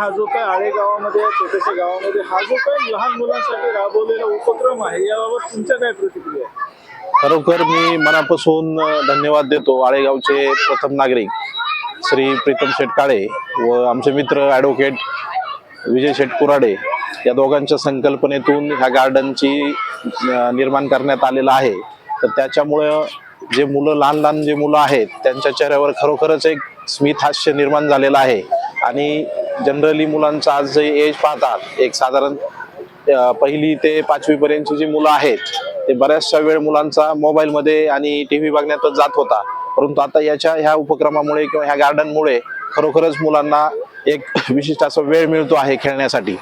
हा जो काय आळेगावामध्ये छोट्याशा गावामध्ये हा जो काय लहान मुलांसाठी राबवलेला उपक्रम आहे याबाबत तुमच्या काय प्रतिक्रिया आहे? खरोखर मी मनापासून धन्यवाद देतो आळेगावचे प्रथम नागरिक श्री प्रीतम शेठ काळे व आमचे मित्र ॲडव्होकेट विजय शेठ कुराडे या दोघांच्या संकल्पनेतून ह्या गार्डनची निर्माण करण्यात आलेलं आहे. तर त्याच्यामुळं जे मुलं लहान लहान जे मुलं आहेत त्यांच्या चेहऱ्यावर खरोखरच एक स्मित हास्य निर्माण झालेलं आहे. आणि जनरली मुलांचं आज जे एज पाहतात एक साधारण पहिली ते पाचवी पर्यंतची जी मुलं आहेत ते बऱ्याचशा वेळ मुलांचा मोबाईलमध्ये आणि टी व्ही बघण्यातच जात होता. परंतु आता याच्या ह्या उपक्रमामुळे किंवा ह्या गार्डनमुळे खरोखरच मुलांना एक विशिष्ट असा वेळ मिळतो आहे खेळण्यासाठी.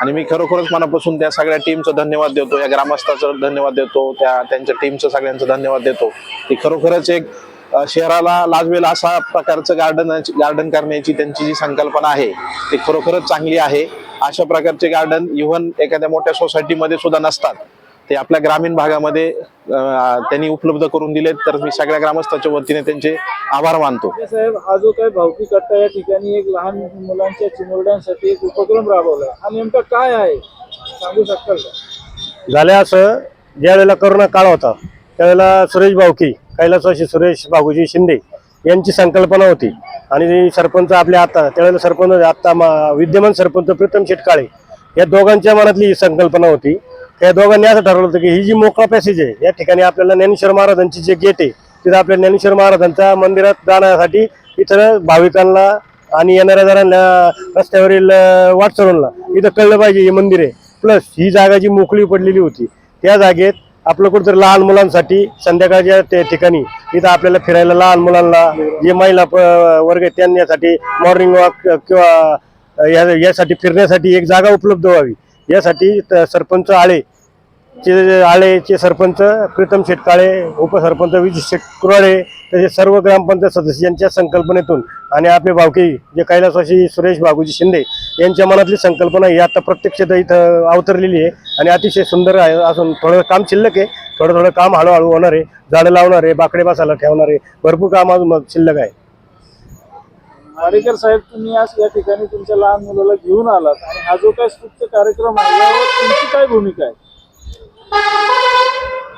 आणि मी खरोखरच मनापासून त्या सगळ्या टीमचं धन्यवाद देतो या ग्रामस्थाचं धन्यवाद देतो त्या त्यांच्या टीमचं सगळ्यांचं धन्यवाद देतो. की खरोखरच एक शहराला लाजवेल असा प्रकारचं गार्डन गार्डन करण्याची त्यांची जी संकल्पना आहे ती खरोखरच चांगली आहे. अशा प्रकारचे गार्डन इव्हन एखाद्या मोठ्या सोसायटीमध्ये सुद्धा नसतात. ते आपल्या ग्रामीण भागामध्ये त्यांनी उपलब्ध करून दिलेत तर मी सगळ्या ग्रामस्थाच्या वतीने त्यांचे आभार मानतो. साहेब हा जो काय भावकी कट्टा या ठिकाणी एक लहान मुलांच्या चिमुरड्यांसाठी एक उपक्रम राबवला. हा नेमका काय आहे? सांगू शकाल का? झाल्या असं ज्या वेळेला करोना काळ होता त्यावेळेला सुरेश भाऊकी कैलासवासी सुरेश बाबूजी शिंदे यांची संकल्पना होती. आणि सरपंच आपल्या आता त्यावेळेला सरपंच आत्ता मा- विद्यमान सरपंच प्रीतम शेटकाळे या दोघांच्या मनातली ही संकल्पना होती. त्या दोघांनी असं ठरवलं होतं की ही जी मोकळा पॅसेज आहे या ठिकाणी आपल्याला ज्ञानेश्वर महाराजांची जे गेट आहे तिथं आपल्या ज्ञानेश्वर महाराजांच्या मंदिरात जाण्यासाठी इथं भाविकांना आणि येणाऱ्या जणांना रस्त्यावरील अं, वाटसरूंना इथं कळलं पाहिजे हे मंदिर आहे. प्लस ही जागा जी मोकळी पडलेली होती त्या जागेत आपलं कुठंतरी लहान मुलांसाठी संध्याकाळच्या त्या ठिकाणी इथं आपल्याला फिरायला लहान मुलांना जे महिला प- वर्ग आहेत त्यांच्यासाठी मॉर्निंग वॉक किंवा या यासाठी फिरण्यासाठी एक जागा उपलब्ध व्हावी. यासाठी सरपंच आळे चे आळेचे सरपंच प्रीतम शेटकाळे उपसरपंच विजय शेट कुराडे सर्व ग्रामपंचायत सदस्यांच्या संकल्पनेतून आणि आपले भावकी जे कैलासवासी सुरेश बाबूजी शिंदे यांच्या मनातली संकल्पना ही आता प्रत्यक्षात इथं अवतरलेली आहे. आणि अतिशय सुंदर आहे. असून थोडं काम शिल्लक आहे. थोडं थोडं काम हळूहळू होणार आहे. झाडं लावणार आहे. बाकडे बसायला ठेवणार आहे. भरपूर काम अजून मग शिल्लक आहे. मारेकर साहेब तुम्ही आज या ठिकाणी तुमच्या लहान मुलाला घेऊन आलात. आणि हा जो काय स्तुत्य कार्यक्रम आहे यावर तुमची काय भूमिका आहे?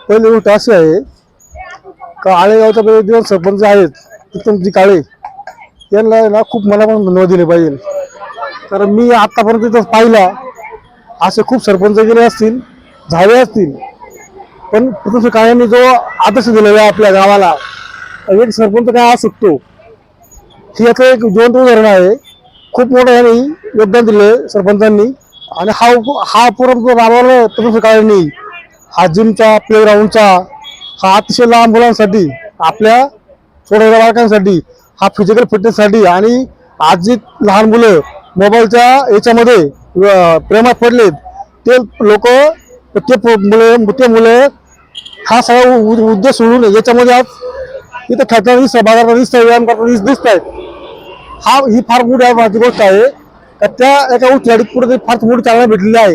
पहिली गोष्ट अशी आहे. का आळेगावचा पहिले दिवस सरपंच आहेत उत्तमजी काळे. यांना ना खूप मनापासून धन्यवाद दिले पाहिजे. कारण मी आत्तापर्यंत तिथं पाहिला असे खूप सरपंच गेले असतील झाले असतील. पण प्रथम काळ्यांनी जो आदर्श दिलेला आहे आपल्या गावाला एक सरपंच काय असू शकतो? हे याचं एक जिवंत उदाहरण आहे. खूप मोठं यांनी योगदान दिले सरपंचांनी. आणि हा उप- हा पुरम राबवला प्रथम काळ्यांनी. हा प्लेग्राऊंडचा हा अतिशय लहान मुलांसाठी आपल्या छोट्या बालकांसाठी हा फिजिकल फिटनेससाठी आणि आज जी लहान मुलं मोबाईलच्या याच्यामध्ये प्रेमात पडलेत ते लोक ते मुले ते मुलं हा सगळा उ- उद्देश सोडून याच्यामध्ये आज इथं खेळताना दिसतं बाजारात दिसतं व्यायाम करताना दिसत आहेत हा ही फार मोठी महत्वाची गोष्ट आहे. का त्या एका उठ्याडीत पुढे फार मोठी चालना भेटलेली आहे.